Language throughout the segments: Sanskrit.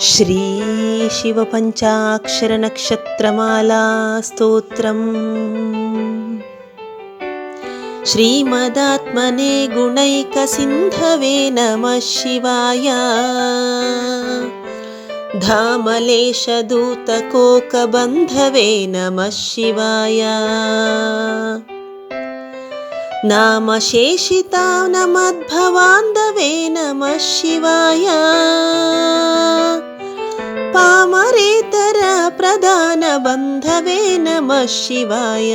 श्रीशिवपञ्चाक्षरनक्षत्रमालास्तोत्रम्। श्रीमदात्मने गुणैकसिन्धवे नमः शिवाय। धामलेशदूतकोकबन्धवे नमः शिवाय। नामशेषिता नमद्भवान्धवे नमः शिवाय प्रधानबन्धवे नमः शिवाय।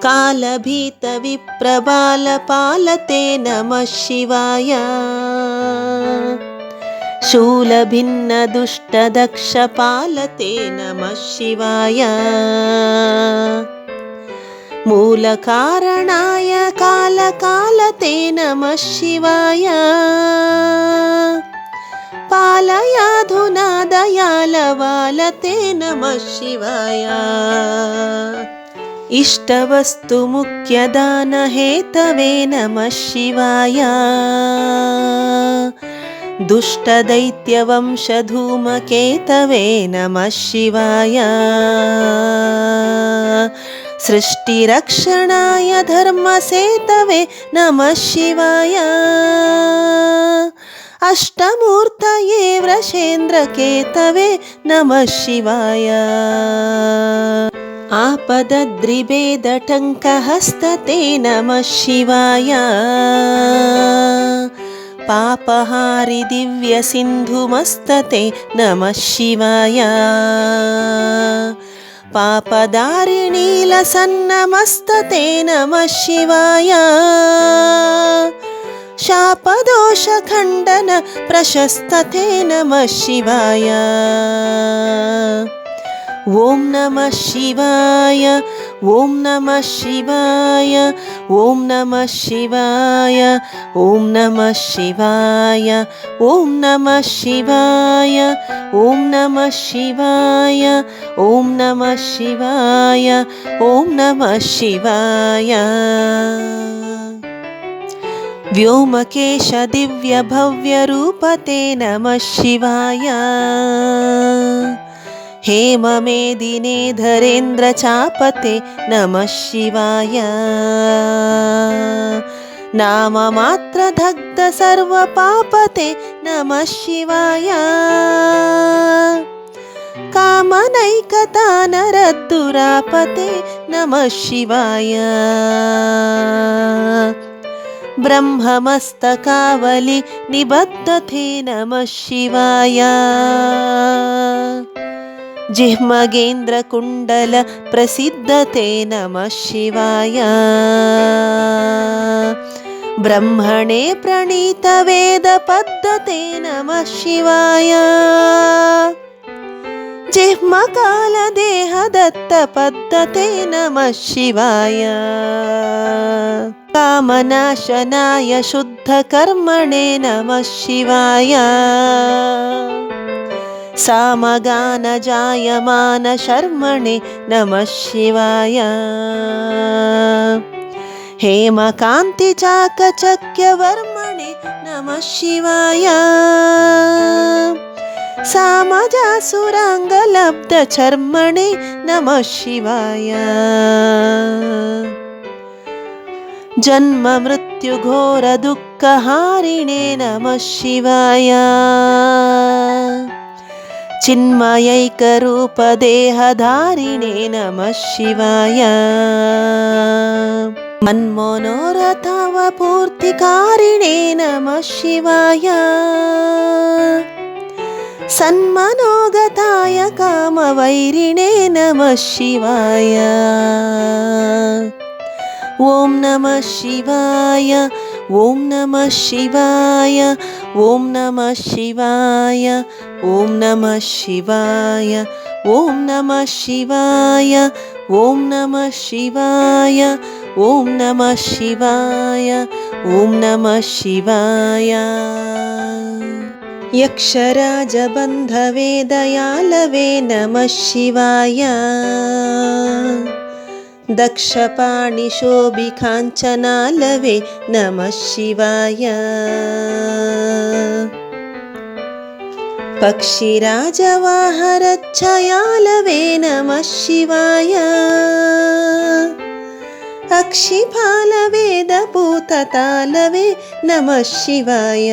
कालभीतविप्रबालपालते नमः शिवाय। शूलभिन्नदुष्टदक्षपालते नमः शिवाय। मूलकारणाय कालकालते नमः शिवाय पालयाधुना दयालवालते नमः शिवाय। इष्टवस्तुमुख्यदानहेतवे नमः शिवाय। दुष्टदैत्यवंशधूमकेतवे नमः शिवाय। सृष्टिरक्षणाय धर्मसेतवे नमः शिवाय अष्टमूर्तये वृषेन्द्रकेतवे नमः शिवाय आपदद्रिवेदटङ्कहस्तते नमः शिवाय पापहारि दिव्यसिन्धुमस्तते नमः शिवाय पापदारिणीलसन्नमस्तते नमः शिवाय शापदोषखण्डन प्रशस्तते नमः शिवाय। ॐ नमः शिवाय ॐ नमः शिवाय ॐ नमः शिवाय ॐ नमः शिवाय ॐ नमः शिवाय ॐ नमः शिवाय ॐ नमः शिवाय ॐ नमः शिवाय व्योमकेशदिव्यभव्यरूपते नमः शिवाय हेममेदिने धरेन्द्रचापते नमः शिवाय नाममात्रदग्ध सर्वपापते नमः शिवाय कामनैकतानरद्दुरापते नमः शिवाय ब्रह्ममस्तकावलि निबद्धते नमः शिवाय। जिह्मगेन्द्रकुण्डलप्रसिद्धते नमः शिवाय। ब्रह्मणे प्रणीतवेदपद्धते नमः शिवाय। जिह्मकालदेहदत्तपद्धते नमः शिवाय कामनाशनाय शुद्धकर्मणे नमः शिवाय। सामगानजायमानशर्मणे नमः शिवाय। हेमकान्तिचाकचक्यवर्मणे नमः शिवाय। सामजासुराङ्गलब्धचर्मणे नमः शिवाय जन्ममृत्युघोरदुःखहारिणे नमः शिवाय चिन्मयैकरूपदेहधारिणे नमः शिवाय मन्मनोरथवपूर्तिकारिणे नमः शिवाय सन्मनोगताय कामवैरिणे नमः शिवाय ॐ नमः शिवाय ॐ नमः शिवाय ॐ नमः शिवाय ॐ नमः शिवाय ॐ नमः शिवाय ॐ नमः शिवाय ॐ नमः शिवाय ॐ नमः शिवाय। यक्षराजबन्धवे दयालवे नमः शिवाय दक्षपाणिशोभिकाञ्चनालवे नमः शिवाय। पक्षिराजवाहरच्छयालवे नमः शिवाय। अक्षिपालवेदभूततालवे नमः शिवाय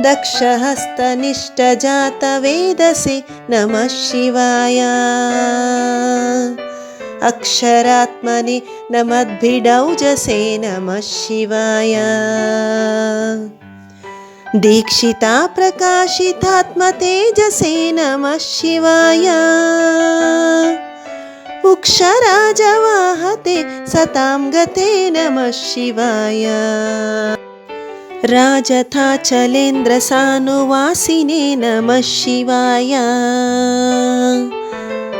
दक्षहस्तनिष्ठजातवेदसे नमः शिवाय। अक्षरात्मनि नमद्भिडौजसे नमः शिवाय। दीक्षिता प्रकाशितात्मतेजसे नमः शिवाय। उक्षराजवाहते सतां गते नमः शिवाय राजथाचलेन्द्रसानुवासिने नमः शिवाय।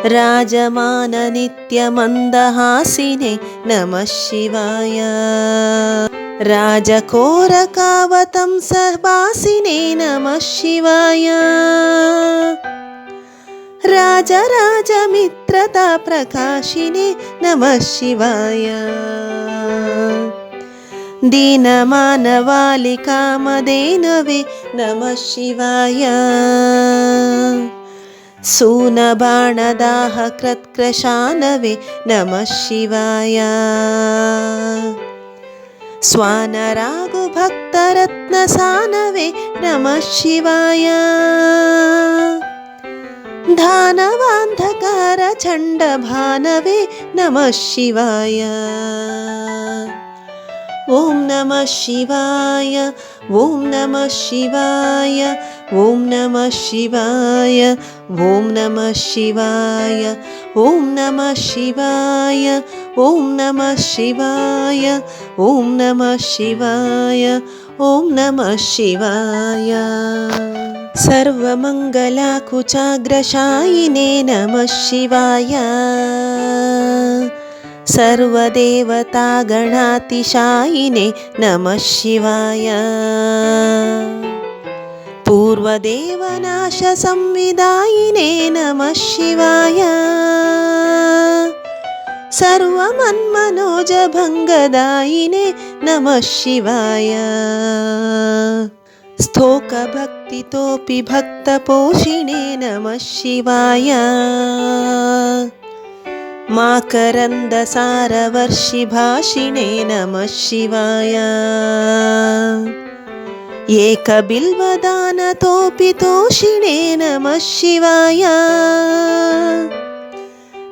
राजमाननित्यमन्दहासिने नमः शिवाय। राजकोरकावतं सहवासिने नमः शिवाय। राजराजमित्रता प्रकाशिने नमः शिवाय दीनमानवालिकामदेनवे नमः शिवाय। सूनबाणदाहकृत्क्रशानवे नमः शिवाय। स्वानरागुभक्तरत्नसानवे नमः शिवाय। धानवान्धकारचण्डभानवे नमः शिवाय ॐ नमः शिवाय ॐ नमः शिवाय ॐ नमः शिवाय ॐ नमः शिवाय ॐ नमः शिवाय ॐ नमः शिवाय ॐ नमः शिवाय ॐ नमः शिवाय। सर्वमङ्गलाकुचाग्रशायिने नमः शिवाय सर्वदेवतागणातिशायिने नमः शिवाय। पूर्वदेवनाशसंविदायिने नमः शिवाय। सर्वमन्मनोजभङ्गदायिने नमः शिवाय। स्तोकभक्तितोऽपि भक्तपोषिणे नमः शिवाय माकरन्दसारवर्षिभाषिणे नमः शिवाय। एकबिल्वदानतोऽपि तोषिणे नमः शिवाय।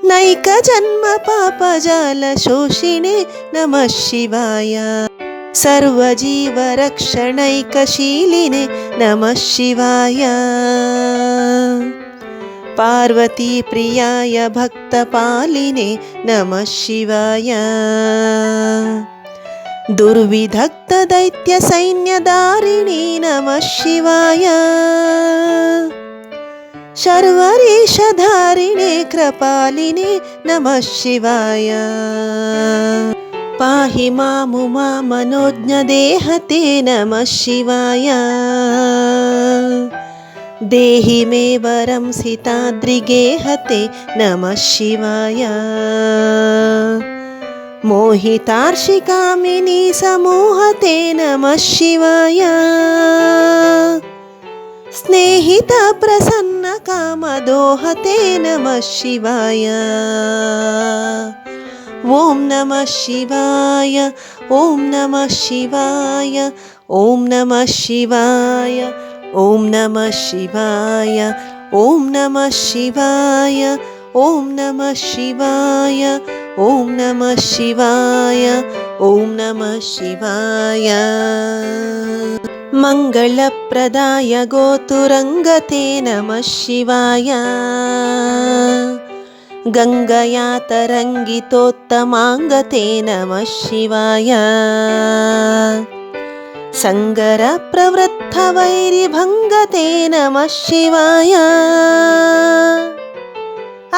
नैकजन्मपापजालशोषिणे नमः शिवाय। सर्वजीवरक्षणैकशीलिने नमः शिवाय पार्वतीप्रियाय भक्तपालिने नमः शिवाय। दुर्विधक्तदैत्यसैन्यदारिणे नमः शिवाय। शर्वरीशधारिणे कृपालिने नमः शिवाय। पाहि मामुमा मनोज्ञदेहते नमः शिवाय देहि मे वरं सिताद्रिगेहते नमः शिवाय। मोहितार्षिकामिनी समूहते नमः शिवाय। स्नेहितप्रसन्नकामदोहते नमः शिवाय। ॐ नमः शिवाय ॐ नमः शिवाय ॐ नमः शिवाय ॐ नमः शिवाय ॐ नमः शिवाय ॐ नमः शिवाय ॐ नमः शिवाय ॐ नमः शिवाय। मङ्गलप्रदाय गोतुरङ्गते नमः शिवाय। गङ्गया तरङ्गितोत्तमाङ्गते नमः शिवाय सङ्गरप्रवृद्धवैरिभङ्गते नमः शिवाय।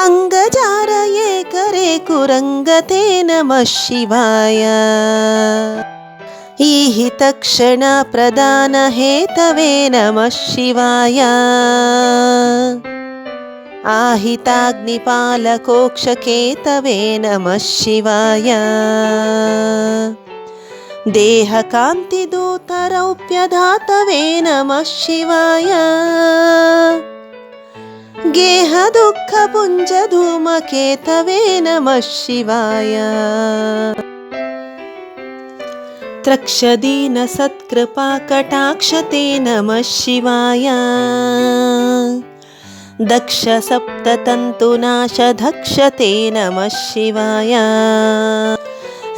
अङ्गजारये करे कुरङ्गते नमः शिवाय। ईहितक्षणप्रदानहेतवे नमः शिवाय। आहिताग्निपालकोक्षकेतवे नमः शिवाय देहकान्तिदूतरौप्यधातवे नमः शिवाय गेहदुःखपुञ्जधूमकेतवे नमः शिवाय त्रक्षदीनसत्कृपाकटाक्षते नमः शिवाय दक्षसप्ततन्तुनाशधक्षते नमः शिवाय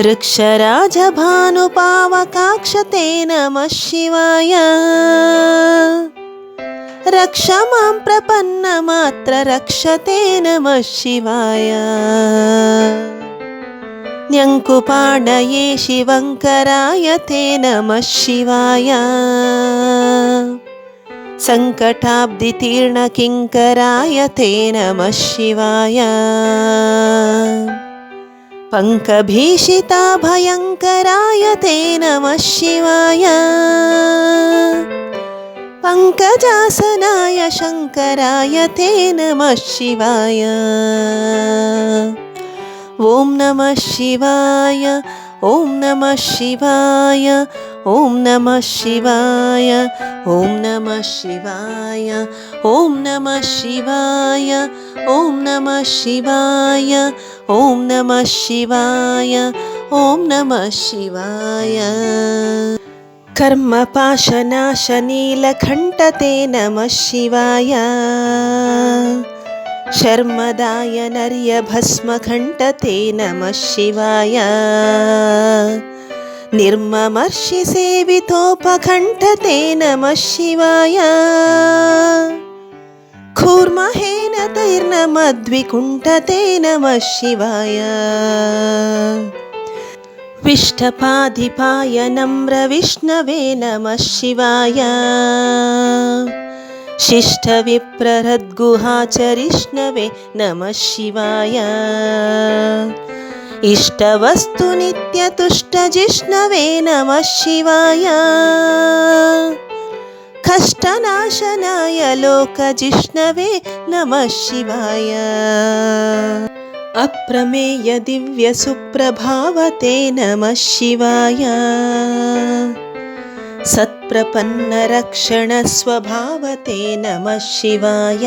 वृक्षराजभानुपावकाक्षते नमः शिवाय। रक्ष मां प्रपन्नमात्र रक्षते नमः शिवाय। न्यङ्कुपाणये शिवङ्कराय ते नमः शिवाय। सङ्कटाब्दितीर्णकिङ्कराय ते नमः शिवाय पङ्कभीषिता भयङ्कराय ते नमः शिवाय। पङ्कजासनाय शङ्कराय ते नमः शिवाय। ॐ नमः शिवाय ॐ नमः शिवाय ॐ नमः शिवाय ॐ नमः शिवाय ॐ नमः शिवाय ॐ नमः शिवाय ॐ नमः शिवाय ॐ नमः शिवाय। कर्मपाशनाशनीलकण्ठते नमः शिवाय। शर्मदाय नर्यभस्मकण्ठते नमः शिवाय నిర్మమర్షి సేవితోపకంఠతే నమ శివాయ కూర్మహేన తైర్నమద్వికుంఠతే నమ శివాయ విష్టపాధిపాయ నమ్రవిష్ణవే నమ శివాయ शिष्टविप्रहद्गुहाचरिष्णवे नमः शिवाय इष्टवस्तुनित्यतुष्टजिष्णवे नमः शिवाय कष्टनाशनाय लोकजिष्णवे नमः शिवाय अप्रमेयदिव्यसुप्रभावते नमः शिवाय सत्प्रपन्नरक्षणस्वभावते नमः शिवाय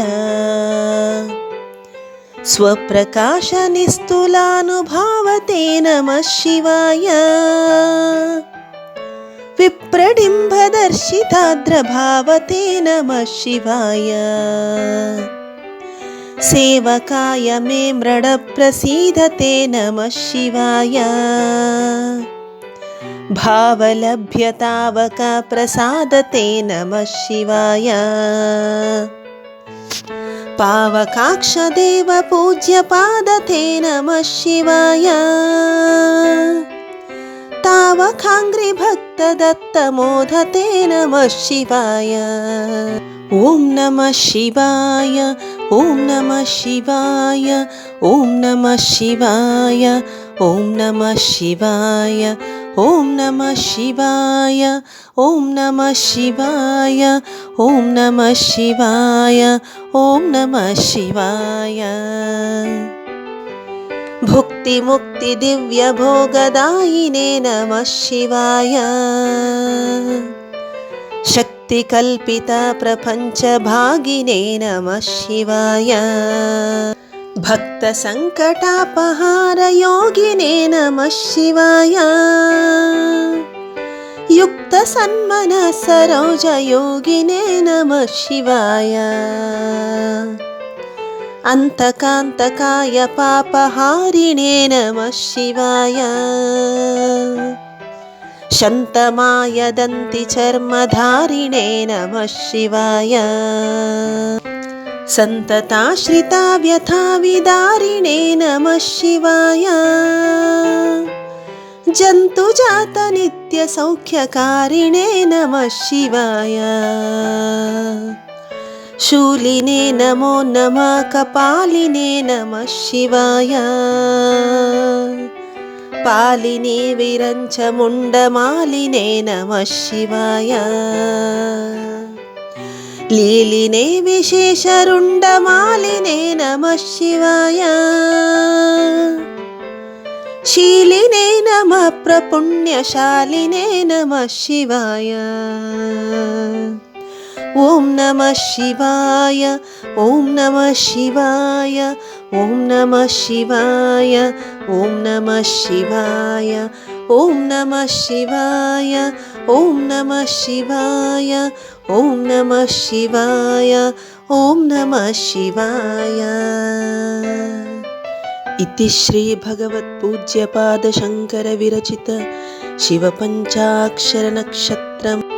स्वप्रकाशनिस्तुलानुभावते नमः शिवाय विप्रडिम्बदर्शिताद्रभावते नमः शिवाय सेवकाय मे मृडप्रसीदते नमः शिवाय भावलभ्यतावकप्रसादते नमः शिवाय पावकाक्षदेवपूज्यपादते नमः शिवाय। तावकाङ्घ्रिभक्तदत्तमोदते नमः शिवाय। ॐ नमः शिवाय ॐ नमः शिवाय ॐ नमः शिवाय ॐ नमः शिवाय ॐ नमः शिवाय ॐ नमः शिवाय ॐ नमः शिवाय ॐ नमः शिवाय। भुक्तिमुक्तिदिव्यभोगदायिने नमः शिवाय। शक्तिकल्पितप्रपञ्चभागिने नमः शिवाय भक्तसङ्कटापहारयोगिने नमः शिवाय। युक्तसन्मनसरोजयोगिने नमः शिवाय। अन्तकान्तकाय पापहारिणे नमः शिवाय। शन्तमाय दन्तिचर्मधारिणे नमः शिवाय सन्तताश्रिता व्यथाविदारिणे नमः शिवाय। जन्तुजातनित्यसौख्यकारिणे नमः शिवाय। शूलिने नमो नमः कपालिने नमः शिवाय। पालिने विरञ्चमुण्डमालिने नमः शिवाय लीलिने विशेषरुण्डमालिने नमः शिवाय शीलिने नमः प्रपुण्यशालिने नमः शिवाय ॐ नमः शिवाय ॐ नमः शिवाय ॐ नमः शिवाय ॐ नमः शिवाय ॐ नमः शिवाय ॐ नमः शिवाय ॐ नमः शिवाय ॐ नमः शिवाय। इति श्रीभगवत्पूज्यपादशङ्करविरचित शिवपञ्चाक्षरनक्षत्रम्